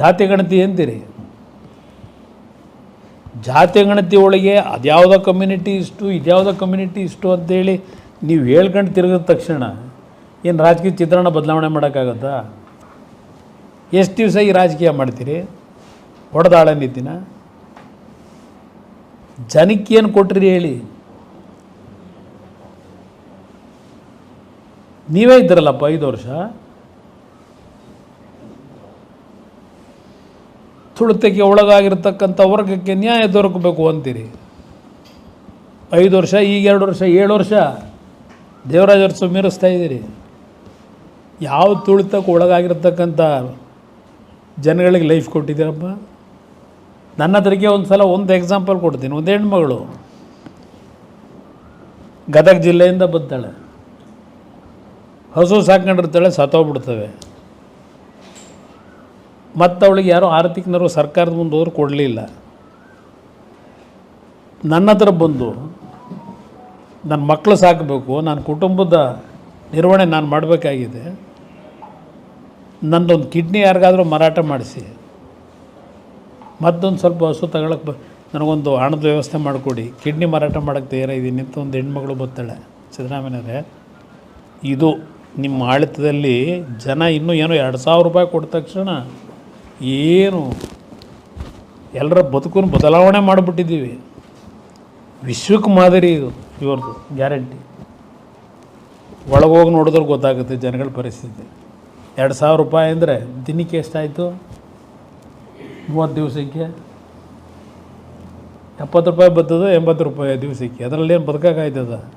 ಜಾತಿ ಗಣತಿ ಅಂತೀರಿ. ಜಾತಿ ಗಣತಿ ಒಳಗೆ ಅದ್ಯಾವುದೋ ಕಮ್ಯುನಿಟಿ ಇಷ್ಟು, ಇದ್ಯಾವುದೋ ಕಮ್ಯುನಿಟಿ ಇಷ್ಟು ಅಂತೇಳಿ ನೀವು ಹೇಳ್ಕೊಂಡು ತಿರುಗಿದ ತಕ್ಷಣ ಏನು ರಾಜಕೀಯ ಚಿತ್ರಣ ಬದಲಾವಣೆ ಮಾಡೋಕ್ಕಾಗತ್ತಾ? ಎಷ್ಟು ದಿವಸ ಈ ರಾಜಕೀಯ ಮಾಡ್ತೀರಿ? ಹೊಡೆದಾಳ ನೀತಿನ? ಜನಕ್ಕೆ ಏನು ಕೊಟ್ರಿ ಹೇಳಿ? ನೀವೇ ಇದ್ರಲ್ಲಪ್ಪ ಐದು ವರ್ಷ. ತುಳಿತಕ್ಕೆ ಒಳಗಾಗಿರ್ತಕ್ಕಂಥ ವರ್ಗಕ್ಕೆ ನ್ಯಾಯ ದೊರಕಬೇಕು ಅಂತೀರಿ. ಐದು ವರ್ಷ, ಈಗ ಎರಡು ವರ್ಷ, ಏಳು ವರ್ಷ ದೇವರಾಜ ವರ್ಷ ಮೀರಿಸ್ತಾ ಇದ್ದೀರಿ. ಯಾವ ತುಳಿತಕ್ಕೆ ಒಳಗಾಗಿರ್ತಕ್ಕಂಥ ಜನಗಳಿಗೆ ಲೈಫ್ ಕೊಟ್ಟಿದ್ದೀರಪ್ಪ? ನನ್ನ ಹತ್ರಕ್ಕೆ ಒಂದು ಸಲ ಒಂದು ಎಕ್ಸಾಂಪಲ್ ಕೊಡ್ತೀನಿ. ಒಂದು ಹೆಣ್ಮಗಳು ಗದಗ ಜಿಲ್ಲೆಯಿಂದ ಬಂದಾಳೆ ಹಸು ಸಾಕೊಂಡಿರ್ತಾಳೆ ಸತ್ತೋಗ್ಬಿಡ್ತವೆ. ಮತ್ತು ಅವಳಿಗೆ ಯಾರೋ ಆರ್ಥಿಕನವರು ಸರ್ಕಾರದ ಮುಂದೆ ಹೋದ್ರು ಕೊಡಲಿಲ್ಲ. ನನ್ನ ಹತ್ರ ಬಂದು, ನನ್ನ ಮಕ್ಕಳು ಸಾಕಬೇಕು, ನನ್ನ ಕುಟುಂಬದ ನಿರ್ವಹಣೆ ನಾನು ಮಾಡಬೇಕಾಗಿದೆ. ನನ್ನದೊಂದು ಕಿಡ್ನಿ ಯಾರಿಗಾದರೂ ಮಾರಾಟ ಮಾಡಿಸಿ. ಮತ್ತೊಂದು ಸ್ವಲ್ಪ ಹಸು ತಗೊಳಕ್ಕೆ ಬ ನನಗೊಂದು ಹಣದ ವ್ಯವಸ್ಥೆ ಮಾಡಿಕೊಡಿ. ಕಿಡ್ನಿ ಮಾರಾಟ ಮಾಡೋಕ್ಕೆ ತಯಾರಿದ್ದೀನಿ ಅಂತ ಒಂದು ಹೆಣ್ಮಗಳು ಬರ್ತಾಳೆ ಸಿದ್ದರಾಮಯ್ಯನವರೇ, ಇದು ನಿಮ್ಮ ಆಡಳಿತದಲ್ಲಿ ಜನ ಇನ್ನೂ ಏನೋ ಎರಡು ಸಾವಿರ ರೂಪಾಯಿ ಕೊಟ್ಟ ತಕ್ಷಣ ಏನು? ಎಲ್ಲರ ಬದುಕನ್ನು ಬದಲಾವಣೆ ಮಾಡಿಬಿಟ್ಟಿದ್ದೀವಿ. ವಿಶ್ವಕ್ಕೆ ಮಾದರಿ ಇದು, ಇವ್ರದ್ದು, ಗ್ಯಾರಂಟಿ. ಒಳಗೋಗಿ ನೋಡಿದ್ರೆ ಗೊತ್ತಾಗುತ್ತೆ ಜನಗಳ ಪರಿಸ್ಥಿತಿ. ಎರಡು ಸಾವಿರ ರೂಪಾಯಿ ಅಂದರೆ ದಿನಕ್ಕೆ ಎಷ್ಟಾಯಿತು? ಮೂವತ್ತು ದಿವಸಕ್ಕೆ? ಎಪ್ಪತ್ತು ರೂಪಾಯಿ ಬರ್ತದೆ ಎಂಬತ್ತು ರೂಪಾಯಿ ದಿವಸಕ್ಕೆ. ಅದರಲ್ಲಿ ಏನು ಬದುಕೋಕ್ಕಾಯ್ತದ